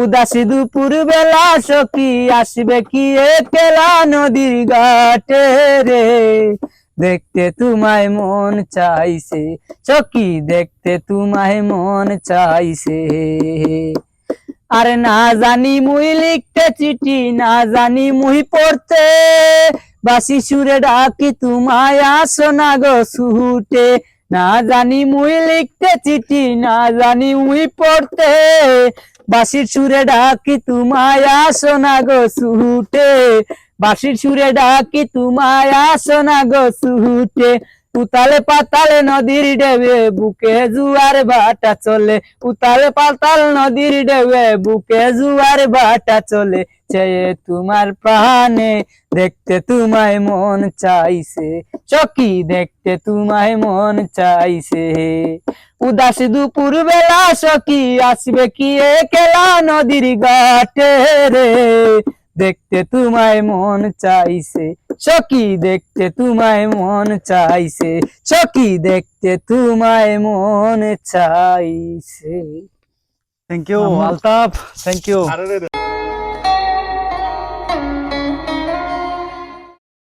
উদাসী দুপুর বেলা সখী আসবে কি একলা নদীর ঘাটে রে? দেখতে তোমায় মন চাইছে, সখী দেখতে তোমায় মন চাইছে। আরে না জানি মুই লিখতে চিঠি, না জানি মুই পড়তে বাসি সুরে ডাকি তোমায় আসো না গো সুটে না জানি মুই লিখতে চিঠি, না জানি মুই পড়তে বাসির সুরে ডাকি তোমায় আসো না গো সুটে। বাসির সুরে ডাকি, তোমায় আসো না গো সুটে উতালে পাতালে নদীর ডেবে বুকে জুয়ার বাটা চলে। উতালে পাতাল নদীর ডেবে বুকে জুয়ার বাটা চলে। চেয়ে তোমার প্রাণে দেখতে তোমায় মন চাইছে। চকি দেখতে তোমায় মন চাইছে। উদাস দুপুর বেলা সখী আসবে কি একলা নদীর ঘাটে রে। দেখতে তোমায় মন চাইছে সখী দেখতে তোমায় মন চাইছে সখী দেখতে তোমায় মন চাইছে। Thank you Altaf thank you আরে রে রে।